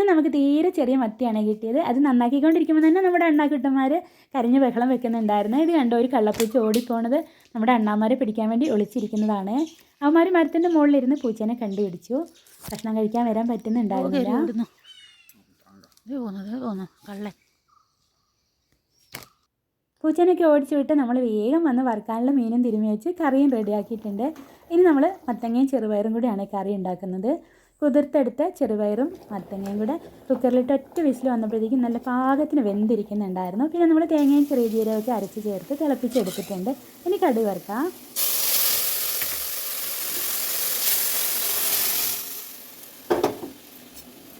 ഇന്ന് നമുക്ക് തീരെ ചെറിയ മത്തിയാണ് കിട്ടിയത്. അത് നന്നാക്കിക്കൊണ്ടിരിക്കുമ്പോൾ തന്നെ നമ്മുടെ അണ്ണാക്കുട്ടന്മാർ കരഞ്ഞ് ബഹളം വെക്കുന്നുണ്ടായിരുന്നു. ഇത് കണ്ടോ ഒരു കള്ളപ്പൂച്ച ഓടിപ്പോണത് നമ്മുടെ അണ്ണാമാരെ പിടിക്കാൻ വേണ്ടി ഒളിച്ചിരിക്കുന്നതാണ്. അവന്മാർ മരത്തിന്റെ മുകളിലിരുന്ന് പൂച്ചേനെ കണ്ടുപിടിച്ചു. ഭക്ഷണം കഴിക്കാൻ വരാൻ പറ്റുന്നുണ്ടായിരുന്നില്ല. പൂച്ചേനൊക്കെ ഓടിച്ചു വിട്ട് നമ്മൾ വേഗം വന്ന് വറുക്കാനുള്ള മീനും തിരുമ്മി വെച്ച് കറിയും റെഡിയാക്കിയിട്ടുണ്ട്. ഇനി നമ്മൾ മത്തങ്ങയും ചെറുപയറും കൂടിയാണ് കറി ഉണ്ടാക്കുന്നത്. കുതിർത്തെടുത്ത ചെറുപയറും മത്തങ്ങയും കൂടെ കുക്കറിലിട്ട് ഒറ്റ വിസിൽ വന്നപ്പോഴത്തേക്കും നല്ല പാകത്തിന് വെന്തിരിക്കുന്നുണ്ടായിരുന്നു. പിന്നെ നമ്മൾ തേങ്ങയും ചെറിയ ജീരകമൊക്കെ അരച്ച് ചേർത്ത് തിളപ്പിച്ചെടുത്തിട്ടുണ്ട്. ഇനി കടുക്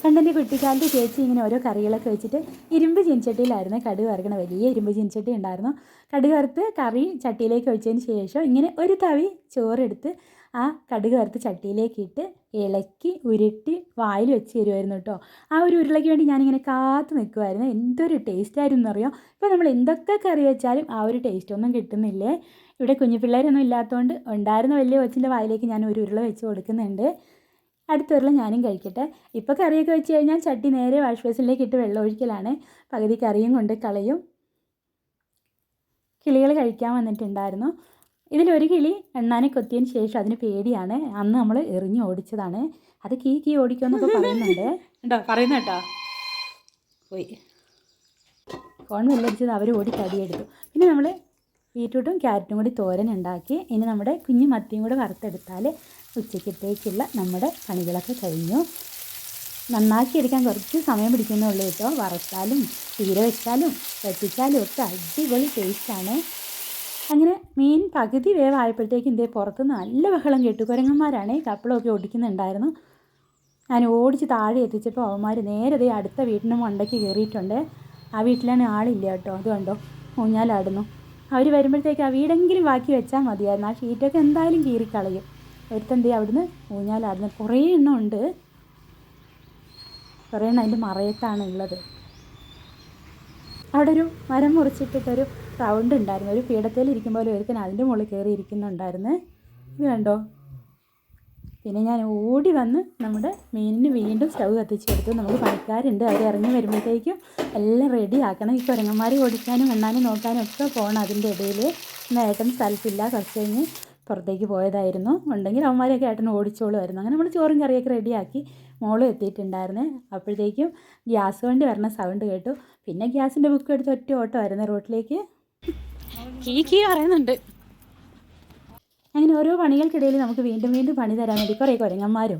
കണ്ടെന്റെ കുട്ടിക്കാലത്ത് ചേച്ചി ഇങ്ങനെ ഓരോ കറികളൊക്കെ വെച്ചിട്ട് ഇരുമ്പ് ചീനച്ചട്ടിയിലായിരുന്നു കടുക് വറുക്കണ വലിയ ഇരുമ്പ് ചീനച്ചട്ടി ഉണ്ടായിരുന്നു. കടുക് വറുത്ത് കറി ചട്ടിയിലേക്ക് ഒഴിച്ചതിന് ശേഷം ഇങ്ങനെ ഒരു തവി ചോറെടുത്ത് ആ കടുക് വറുത്ത് ചട്ടിയിലേക്ക് ഇട്ട് ഇളക്കി ഉരുട്ടി വായിൽ വെച്ച് തരുമായിരുന്നു കേട്ടോ. ആ ഒരു ഉരുളയ്ക്ക് വേണ്ടി ഞാനിങ്ങനെ കാത്തു നിൽക്കുമായിരുന്നു. എന്തൊരു ടേസ്റ്റ് ആയിരുന്നു അറിയാം ഇപ്പോൾ നമ്മൾ എന്തൊക്കെ കറി വെച്ചാലും ആ ഒരു ടേസ്റ്റ് ഒന്നും കിട്ടുന്നില്ലേ? ഇവിടെ കുഞ്ഞു പിള്ളേരൊന്നും ഇല്ലാത്തതുകൊണ്ട് ഉണ്ടായിരുന്ന വലിയ കൊച്ചിന്റെ വായിലേക്ക് ഞാൻ ഒരു ഉരുള വെച്ച് കൊടുക്കുന്നുണ്ട്. അടുത്ത ഉരുള ഞാനും കഴിക്കട്ടെ. ഇപ്പോൾ കറിയൊക്കെ വെച്ച് കഴിഞ്ഞാൽ ചട്ടി നേരെ വാഷ് ബേസിനിലേക്ക് ഇട്ട് വെള്ളം ഒഴിക്കലാണ്. പകുതി കറിയും കൊണ്ട് കളയും. കിളികൾ കഴിക്കാൻ വന്നിട്ടുണ്ടായിരുന്നു. ഇതിലൊരു കിളി എണ്ണാനെ കൊത്തിയതിന് ശേഷം അതിന് പേടിയാണ്. അന്ന് നമ്മൾ എറിഞ്ഞ് ഓടിച്ചതാണ്. അത് കീ കീ ഓടിക്കുമെന്നൊക്കെ പറയുന്നുണ്ട്. കേട്ടോ പറയുന്ന കേട്ടോ. പോയി. ഫോൺ വെല്ലടിച്ചത് അവർ ഓടി കടിയെടുത്തു പിന്നെ നമ്മൾ ബീറ്റ്റൂട്ടും ക്യാരറ്റും കൂടി തോരൻ ഉണ്ടാക്കി ഇനി നമ്മുടെ കുഞ്ഞു മത്തിയും കൂടി വറുത്തെടുത്താൽ ഉച്ചക്കത്തേക്കുള്ള നമ്മുടെ പണികളൊക്കെ കഴിഞ്ഞു. നന്നാക്കി എടുക്കാൻ കുറച്ച് സമയം പിടിക്കുന്നുള്ളൂ കേട്ടോ. വറുത്താലും തീര വെച്ചാലും വറ്റിച്ചാലും ഒക്കെ അടിപൊളി ടേസ്റ്റാണ് അങ്ങനെ മീൻ പകുതി വേവായപ്പോഴത്തേക്കും ഇതേ പുറത്ത് നല്ല ബഹളം കേട്ടു. കുരങ്ങന്മാരാണ് കപ്പളമൊക്കെ ഓടിക്കുന്നുണ്ടായിരുന്നു ഞാൻ ഓടിച്ച് താഴെ എത്തിച്ചപ്പോൾ അവന്മാർ നേരെ ദേ അടുത്ത വീട്ടിന് മണ്ടയ്ക്ക് കയറിയിട്ടുണ്ട്. ആ വീട്ടിലാണ് ആളില്ല കേട്ടോ. അതുകൊണ്ടോ കണ്ടോ? ഊഞ്ഞാലാടുന്നു. അവർ വരുമ്പോഴത്തേക്ക് ആ വീടെങ്കിലും ബാക്കി വെച്ചാൽ മതിയായിരുന്നു. ആ ഷീറ്റൊക്കെ എന്തായാലും കീറിക്കളയും. ഒരുത്തന്തേ അവിടുന്ന് ഊഞ്ഞാലാടുന്നു കുറേ എണ്ണം ഉണ്ട്. കുറേ എണ്ണം അതിന്റെ മറയത്താണ് ഉള്ളത്. അവിടെ ഒരു മരം മുറിച്ചിട്ടിട്ടൊരു റൗണ്ട് ഉണ്ടായിരുന്നു. ഒരു പീഠത്തിൽ ഇരിക്കുമ്പോൾ ഒരുത്തൻ അതിന്റെ മുകളിൽ കയറി ഇരിക്കുന്നുണ്ടായിരുന്നു. ഇത് കണ്ടോ? പിന്നെ ഞാൻ ഓടി വന്ന് നമ്മുടെ മീനിന് വീണ്ടും സ്റ്റൗ കത്തിച്ച് കൊടുത്തു. നമുക്ക് പണിക്കാരുണ്ട് അവർ ഇറങ്ങി വരുമ്പോഴത്തേക്കും എല്ലാം റെഡി ആക്കണം. ഈ കുരങ്ങന്മാരെ ഓടിക്കാനും എണ്ണാനും നോക്കാനും ഒക്കെ പോകണം അതിന്റെ ഇടയിൽ ഏട്ടൻ സ്ഥലത്തില്ല കുറച്ച് കഴിഞ്ഞ് പുറത്തേക്ക് പോയതായിരുന്നു. ഉണ്ടെങ്കിൽ അവന്മാരെയൊക്കെ ഏട്ടൻ ഓടിച്ചോളുമായിരുന്നു. അങ്ങനെ നമ്മൾ ചോറും കറിയൊക്കെ റെഡിയാക്കി മോളും എത്തിയിട്ടുണ്ടായിരുന്നേ. അപ്പോഴത്തേക്കും ഗ്യാസ് വണ്ടി വരണ സൗണ്ട് കേട്ടു. പിന്നെ ഗ്യാസിന്റെ ബുക്ക് എടുത്ത് ഒറ്റ ഓട്ടമായിരുന്നു റോട്ടിലേക്ക്. കീ കീ പറയുന്നുണ്ട്. അങ്ങനെ ഓരോ പണികൾക്കിടയിൽ നമുക്ക് വീണ്ടും വീണ്ടും പണി തരാൻ വേണ്ടി കുറേ കുരങ്ങന്മാരും